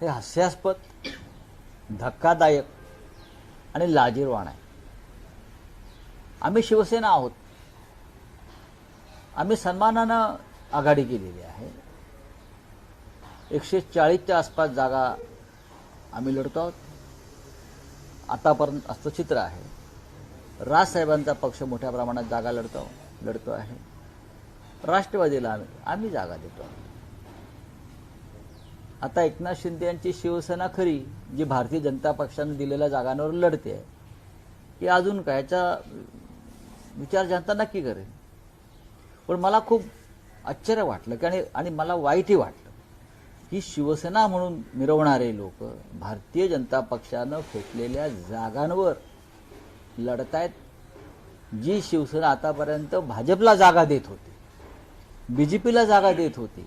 हे हास्यास्पद धक्कादायक आणि लाजीरवाण आहे. आम्ही शिवसेना आहोत. आम्ही सन्मानानं आघाडी केलेली आहे. एकशे चाळीसच्या आसपास जागा आम्ही लढतो आहोत. आतापर्यंत असं चित्र आहे राजसाहेबांचा पक्ष मोठ्या प्रमाणात जागा लढतो लढतो आहे. राष्ट्रवादीला आम्ही आम्ही जागा देतो. आता एकनाथ शिंदे यांची शिवसेना खरी जी भारतीय जनता पक्षाने दिलेल्या जागांवर लढते आहे की अजून काय? याचा विचार जनता नक्की करेल. पण मला खूप आश्चर्य वाटलं की आणि आणि मला वाईटही वाटलं की शिवसेना म्हणून मिरवणारे लोक भारतीय जनता पक्षानं फेकलेल्या जागांवर लढतायत जी शिवसेना आतापर्यंत भाजपला जागा देत होती बी जे पीला जागा देत होती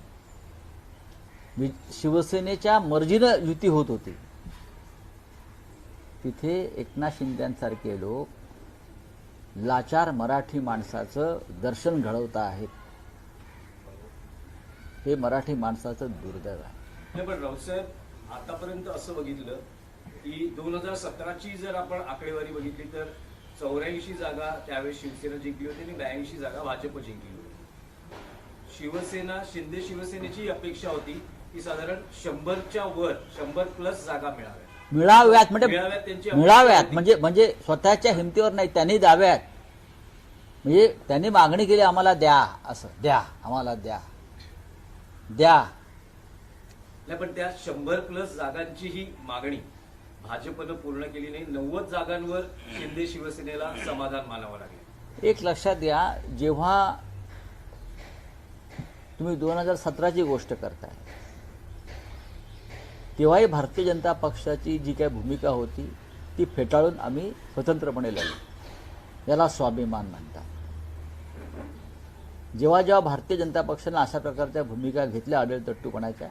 शिवसेनेच्या मर्जीनं युती होत होती. तिथे एकनाथ शिंद्यांसारखे लोक लाचार मराठी माणसाचं दर्शन घडवत आहेत. हे मराठी माणसाचं दुर्दैव आहे. पण रावसाहेब आतापर्यंत असं बघितलं की दोन हजार सतराची जर आपण आकडेवारी बघितली तर चौऱ्याऐंशी जागा त्यावेळेस शिवसेना जिंकली होती आणि ब्याऐंशी जागा भाजप जिंकली होती. शिवसेना शिंदे शिवसेनेची अपेक्षा होती की साधारण शंभरच्या वर शंभर प्लस जागा मिळाव्या मिळाव्यात म्हणजे मिळाव्यात म्हणजे म्हणजे स्वतःच्या हिमतीवर नाही त्यांनी द्याव्यात. म्हणजे त्यांनी मागणी केली आम्हाला द्या असं द्या आम्हाला द्या. द्या. नाही पण त्या शंभर प्लस जागांची ही मागणी भाजपनं पूर्ण केली नाही. नव्वद जागांवर शिंदे शिवसेनेला समाधान मानावं लागले. एक लक्षात घ्या जेव्हा तुम्ही दोन हजार सतराची गोष्ट करताय तेव्हाही भारतीय जनता पक्षाची जी काही भूमिका होती ती फेटाळून आम्ही स्वतंत्रपणे लढलो. याला स्वाभिमान म्हणतात. जेव्हा जेव्हा भारतीय जनता पक्षानं अशा प्रकारच्या भूमिका घेतल्या आढळ तट्टूपणाच्या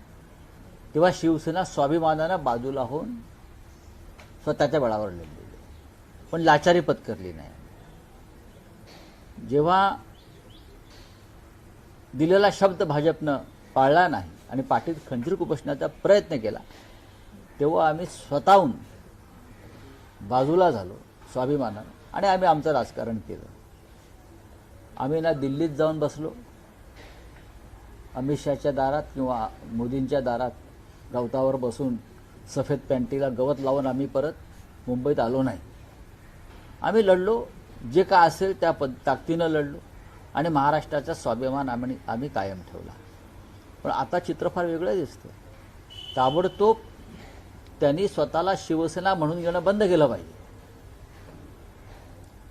तेव्हा शिवसेना स्वाभिमानानं बाजूला होऊन स्वतःच्या बळावर लढलेली. पण लाचारी पत्करली नाही. जेव्हा दिलेला शब्द भाजपनं पाळला नाही. आणि पाठीत खंजीर कुपसण्याचा प्रयत्न केला. तेव्हा आम्ही स्वतःहून बाजूला झालो स्वाभिमानानं. आणि आम्ही आमचं राजकारण केलं. आम्ही ना दिल्लीत जाऊन बसलो. अमित शहाच्या दारात किंवा मोदींच्या दारात गवतावर बसून सफेद पॅन्टीला गवत लावून आम्ही परत मुंबईत आलो नाही. आम्ही लढलो. जे काय असेल त्या पद ताकदीनं लढलो. आणि महाराष्ट्राचा स्वाभिमान आम्ही आम्ही कायम ठेवला. पण आता चित्र फार वेगळं दिसतं ताबडतोब त्यांनी स्वतःला शिवसेना म्हणून घेणं बंद केलं पाहिजे.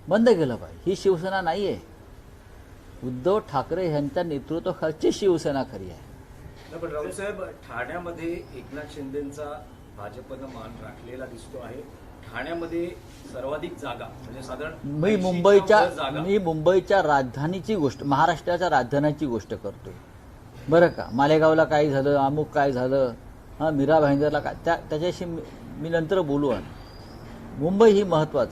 बंद केलं पाहिजे. ही शिवसेना नाही आहे उद्धव ठाकरे यांच्या नेतृत्वाखालची शिवसेना खरी आहे. पण राऊतसाहेब ठाण्यामध्ये एकनाथ शिंदेचा भाजपनं मान राखलेला दिसतो आहे. ठाण्यामध्ये सर्वाधिक जागा म्हणजे साधारण मी 80 च्या मुंबईच्या मी मुंबईच्या राजधानीची गोष्ट महाराष्ट्राच्या राजधानीची गोष्ट करतोय. बरं का? मालेगावला काय झालं? अमुक काय झालं? हां मीरा भाईंदरला काय? त्या त्याच्याशी मी नंतर बोलू आणि. मुंबई ही महत्त्वाचं